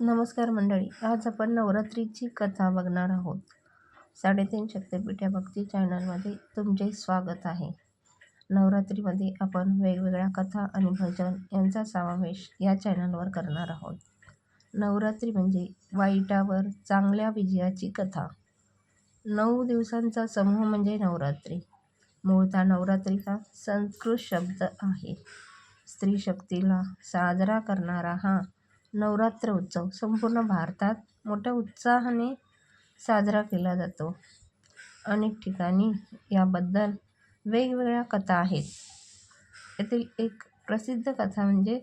नमस्कार मंडळी आज आपण नवरात्रीची कथा बघणार आहोत. साडेतीन शक्तिपीठ या भक्ती चॅनलमध्ये तुमचे स्वागत आहे. नवरात्रीमध्ये आपण वेगवेगळ्या कथा आणि भजन यांचा समावेश या चॅनलवर करणार आहोत. नवरात्री म्हणजे वाईटावर चांगल्या विजयाची कथा. नऊ दिवसांचा समूह म्हणजे नवरात्री. मूळता नवरात्रीचा संस्कृत शब्द आहे. स्त्री शक्तीला साजरा करणारा हा नवरात्र उत्सव. संपूर्ण भारतात मोठ्या उत्साहाने साजरा केला जातो. अनेक ठिकाणी याबद्दल वेगवेगळ्या कथा आहेत. यातील एक प्रसिद्ध कथा म्हणजे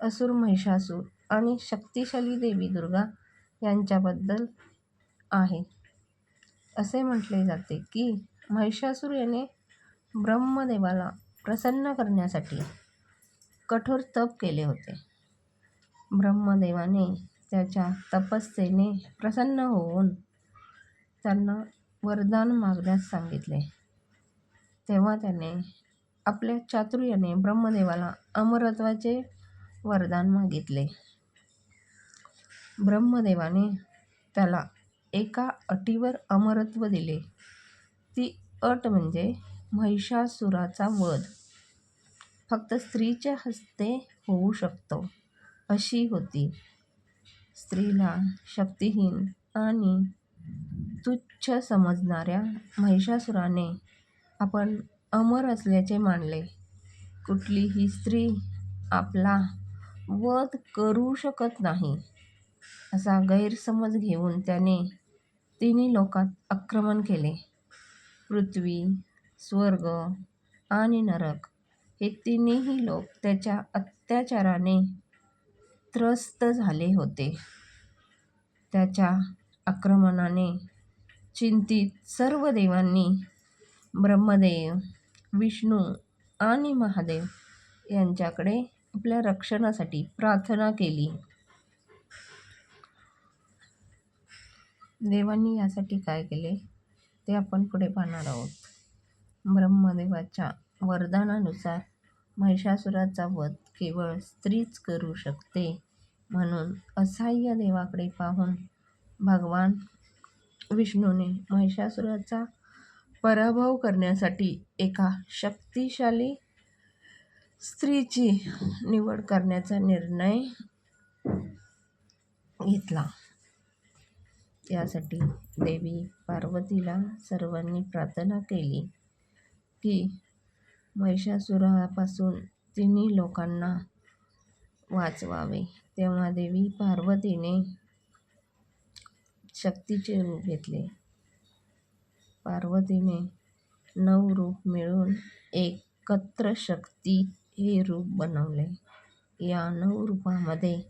असुर महिषासूर आणि शक्तिशाली देवी दुर्गा यांच्याबद्दल आहे. असे म्हटले जाते की महिषासूर याने ब्रह्मदेवाला प्रसन्न करण्यासाठी कठोर तप केले होते. ब्रह्मदेवाने त्याच्या तपस्येने प्रसन्न होऊन त्यांना वरदान मागण्यास सांगितले. तेव्हा त्याने आपल्या चातुर्याने ब्रह्मदेवाला अमरत्वाचे वरदान मागितले. ब्रह्मदेवाने त्याला एका अटीवर अमरत्व दिले. ती अट म्हणजे महिषासुराचा वध. फक्त स्त्रीच्या हस्ते होऊ शकतो. अशी होती. स्त्रीला शक्तिहीन आणि तुच्छ समजणाऱ्या महिषासुराने आपण अमर असल्याचे मानले. कुठलीही स्त्री आपला वध करू शकत नाही असा गैरसमज घेऊन त्याने तिन्ही लोकात आक्रमण केले. पृथ्वी स्वर्ग आणि नरक हे तिन्ही लोक त्याच्या अत्याचाराने त्रस्त झाले होते. त्याच्या आक्रमणाने चिंतित सर्व देवांनी ब्रह्मदेव विष्णू आणि महादेव यांच्याकडे आपल्या रक्षणासाठी प्रार्थना केली. देवांनी यासाठी काय केले? ते आपण पुढे पाहणार आहोत. ब्रह्मदेवाच्या वरदानानुसार महिषासुराचा वध केवळ स्त्रीच करू शकते. म्हणून असहाय्य देवाकडे पाहून भगवान विष्णूने महिषासुराचा पराभव करण्यासाठी एका शक्तिशाली स्त्रीची निवड करण्याचा निर्णय घेतला. त्यासाठी देवी पार्वतीला सर्वांनी प्रार्थना केली की महिषासुरापासून तिन्ही लोकांना वाचवावे. तेव्हा देवी पार्वतीने शक्तीचे रूप घेतले. पार्वतीने नऊ रूप मिळून एकत्र शक्ती हे रूप बनवले. या नऊ रूपामध्ये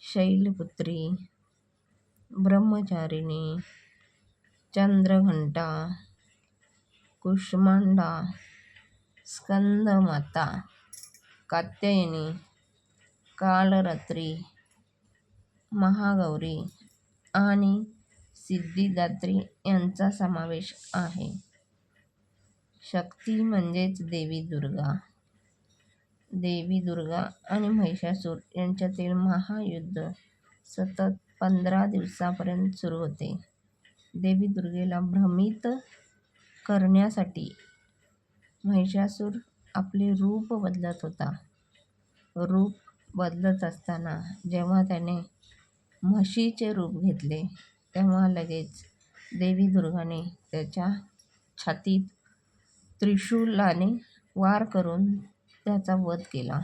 शैलपुत्री ब्रह्मचारिणी चंद्रघंटा कुष्मांडा स्कंदमाता कात्यायनी कालरात्री महागौरी आणि सिद्धिदात्री यांचा समावेश आहे. शक्ती म्हणजेच देवी दुर्गा. देवी दुर्गा आणि महिषासूर यांच्यातील महायुद्ध सतत पंधरा दिवसापर्यंत सुरू होते. देवी दुर्गेला भ्रमित करण्यासाठी महिषासूर आपले रूप बदलत होता. रूप बदलत असताना जेव्हा त्याने म्हशीचे रूप घेतले तेव्हा लगेच देवी दुर्गाने त्याच्या छातीत त्रिशूलाने वार करून त्याचा वध केला.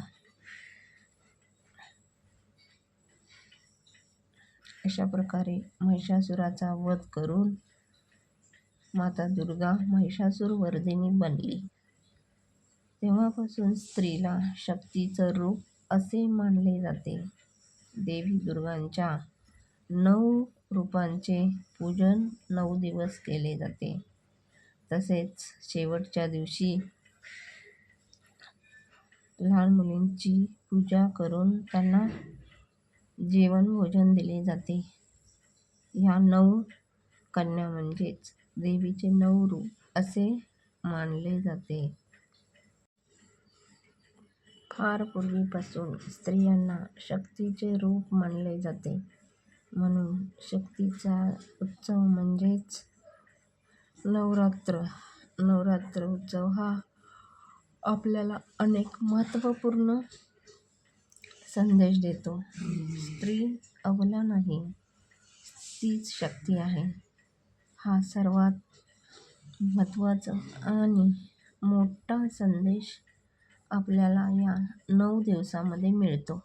अशा प्रकारे महिषासुराचा वध करून माता दुर्गा महिषासूर वर्धिनी बनली. तेव्हापासून स्त्रीला शक्तीचं रूप असे मानले जाते. देवी दुर्गांच्या नऊ रूपांचे पूजन नऊ दिवस केले जाते. तसेच शेवटच्या दिवशी लहान मुलींची पूजा करून त्यांना जेवण भोजन दिले जाते. ह्या नऊ कन्या म्हणजेच देवीचे नऊ रूप असे मानले जाते. फार पूर्वीपासून स्त्रियांना शक्तीचे रूप मानले जाते. म्हणून शक्तीचा उत्सव म्हणजेच नवरात्र. नवरात्र उत्सव हा आपल्याला अनेक महत्त्वपूर्ण संदेश देतो. स्त्री अबला नाही, तीच शक्ती आहे, हा सर्वात महत्त्वाचा आणि मोठा संदेश आपल्याला या नऊ दिवसांमध्ये मिळतो.